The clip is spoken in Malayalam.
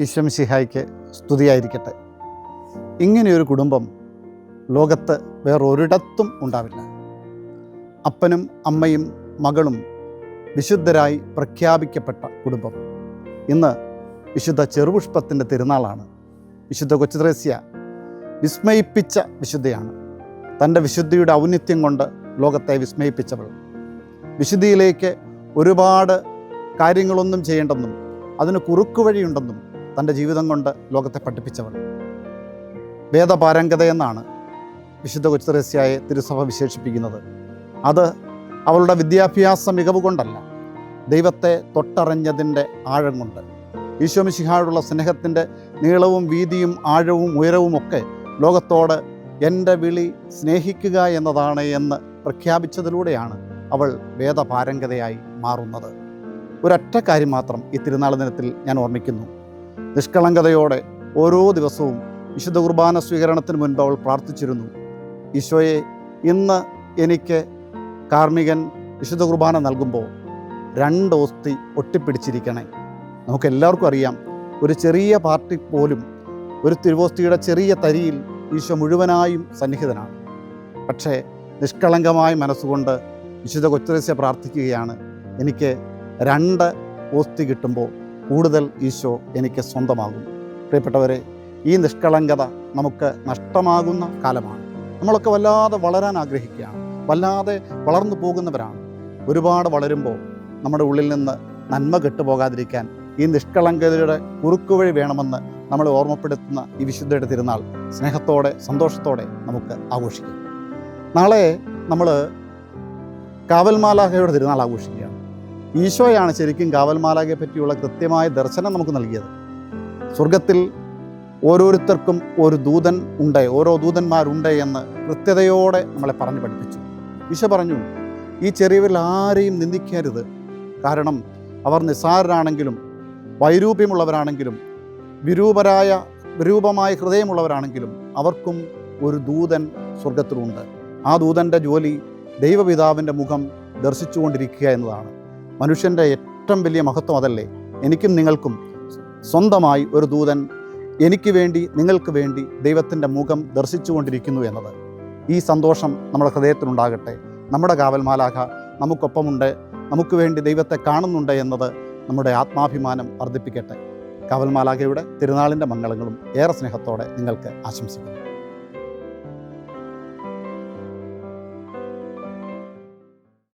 ഈശ്വംസിഹായ്ക്ക് സ്തുതിയായിരിക്കട്ടെ. ഇങ്ങനെയൊരു കുടുംബം ലോകത്ത് വേറൊരിടത്തും ഉണ്ടാവില്ല. അപ്പനും അമ്മയും മകളും വിശുദ്ധരായി പ്രഖ്യാപിക്കപ്പെട്ട കുടുംബം. ഇന്ന് വിശുദ്ധ ചെറുപുഷ്പത്തിന്റെ തിരുനാളാണ്. വിശുദ്ധ കൊച്ചുത്രേസ്യ വിസ്മയിപ്പിച്ച വിശുദ്ധയാണ്. തന്റെ വിശുദ്ധിയുടെ ഔന്നിത്യം കൊണ്ട് ലോകത്തെ വിസ്മയിപ്പിച്ചവൾ. വിശുദ്ധിയിലേക്ക് ഒരുപാട് കാര്യങ്ങളൊന്നും ചെയ്യേണ്ടെന്നും അതിന് കുറുക്കുവഴിയുണ്ടെന്നും തന്റെ ജീവിതം കൊണ്ട് ലോകത്തെ പഠിപ്പിച്ചവൾ. വേദപാരംഗതയെന്നാണ് വിശുദ്ധ കൊച്ചുത്രേസ്യയെ തിരുസഭ വിശേഷിപ്പിക്കുന്നത്. അത് അവളുടെ വിദ്യാഭ്യാസ മികവ് കൊണ്ടല്ല ദൈവത്തെ തൊട്ടറിഞ്ഞതിന്റെ ആഴം കൊണ്ട്. ഈശോമിശിഹായോടുള്ള സ്നേഹത്തിന്റെ നീളവും വീതിയും ആഴവും ഉയരവും ഒക്കെ ലോകത്തോട് എന്റെ വിളി സ്നേഹിക്കുക എന്നതാണ് എന്ന് പ്രഖ്യാപിച്ചതിലൂടെയാണ് അവൾ വേദപാരംഗതയായി മാറുന്നത്. ഒരൊറ്റ കാര്യം മാത്രം ഈ തിരുനാൾ ദിനത്തിൽ ഞാൻ ഓർമ്മിക്കുന്നു. നിഷ്കളങ്കതയോടെ ഓരോ ദിവസവും വിശുദ്ധ കുർബാന സ്വീകരണത്തിന് മുൻപ് അവൾ പ്രാർത്ഥിച്ചിരുന്നു. ഈശോയെ ഇന്ന് എനിക്ക് കാർമികൻ വിശുദ്ധ കുർബാന നൽകുമ്പോൾ രണ്ട് ഓസ്തി ഒട്ടിപ്പിടിച്ചിരിക്കണേ. നമുക്ക് എല്ലാവർക്കും അറിയാം ഒരു ചെറിയ പാർട്ടി പോലും ഒരു തിരുവോസ്തിയുടെ ചെറിയ തരിയിൽ ഈശോ മുഴുവനായും സന്നിഹിതനാണ്. പക്ഷേ നിഷ്കളങ്കമായ മനസ്സുകൊണ്ട് വിശുദ്ധ കൊച്ചുരസ്യ പ്രാർത്ഥിക്കുകയാണ് എനിക്ക് രണ്ട് ഓസ്തി കിട്ടുമ്പോൾ കൂടുതൽ ഈശോ എനിക്ക് സ്വന്തമാകും പ്രിയപ്പെട്ടവരെ ഈ നിഷ്കളങ്കത നമുക്ക് നഷ്ടമാകുന്ന കാലമാണ്. നമ്മളൊക്കെ വല്ലാതെ വളരാൻ ആഗ്രഹിക്കുകയാണ്. വല്ലാതെ വളർന്നു പോകുന്നവരാണ്. ഒരുപാട് വളരുമ്പോൾ നമ്മുടെ ഉള്ളിൽ നിന്ന് നന്മ കെട്ടുപോകാതിരിക്കാൻ ഈ നിഷ്കളങ്കതയുടെ കുറുക്കുവഴി വേണമെന്ന് നമ്മളെ ഓർമ്മപ്പെടുത്തുന്ന ഈ വിശുദ്ധയുടെ തിരുനാൾ സ്നേഹത്തോടെ സന്തോഷത്തോടെ നമുക്ക് ആഘോഷിക്കാം. നാളെ നമ്മൾ കാവൽമാലാഹയുടെ തിരുനാൾ ആഘോഷിക്കുകയാണ്. ഈശോയാണ് ശരിക്കും കാവൽമാലാകെ പറ്റിയുള്ള കൃത്യമായ ദർശനം നമുക്ക് നൽകിയത്. സ്വർഗത്തിൽ ഓരോരുത്തർക്കും ഒരു ദൂതൻ ഉണ്ട് ഓരോ ദൂതന്മാരുണ്ട് എന്ന് കൃത്യതയോടെ നമ്മളെ പറഞ്ഞു പഠിപ്പിച്ചു. ഈശോ പറഞ്ഞു ഈ ചെറിയവരിൽ ആരെയും നിന്ദിക്കരുത്. കാരണം അവർ നിസ്സാരരാണെങ്കിലും വൈരൂപ്യമുള്ളവരാണെങ്കിലും വിരൂപരായ വിരൂപമായ ഹൃദയമുള്ളവരാണെങ്കിലും അവർക്കും ഒരു ദൂതൻ സ്വർഗത്തിലുണ്ട് ആ ദൂതന്റെ ജോലി ദൈവപിതാവിന്റെ മുഖം ദർശിച്ചുകൊണ്ടിരിക്കുക എന്നതാണ്. മനുഷ്യന്റെ ഏറ്റവും വലിയ മഹത്വം അതല്ലേ? എനിക്കും നിങ്ങൾക്കും സ്വന്തമായി ഒരു ദൂതൻ എനിക്ക് വേണ്ടി നിങ്ങൾക്ക് വേണ്ടി ദൈവത്തിന്റെ മുഖം ദർശിച്ചുകൊണ്ടിരിക്കുന്നു എന്നത്. ഈ സന്തോഷം നമ്മുടെ ഹൃദയത്തിലുണ്ടാകട്ടെ നമ്മുടെ കാവൽമാലാഖ നമുക്കൊപ്പമുണ്ട്. നമുക്ക് വേണ്ടി ദൈവത്തെ കാണുന്നുണ്ട് എന്നത് നമ്മുടെ ആത്മാഭിമാനം വർദ്ധിപ്പിക്കട്ടെ. കാവൽമാലാഖയുടെ തിരുനാളിന്റെ മംഗളങ്ങളും ഏറെ സ്നേഹത്തോടെ നിങ്ങൾക്ക് ആശംസിക്കുന്നു.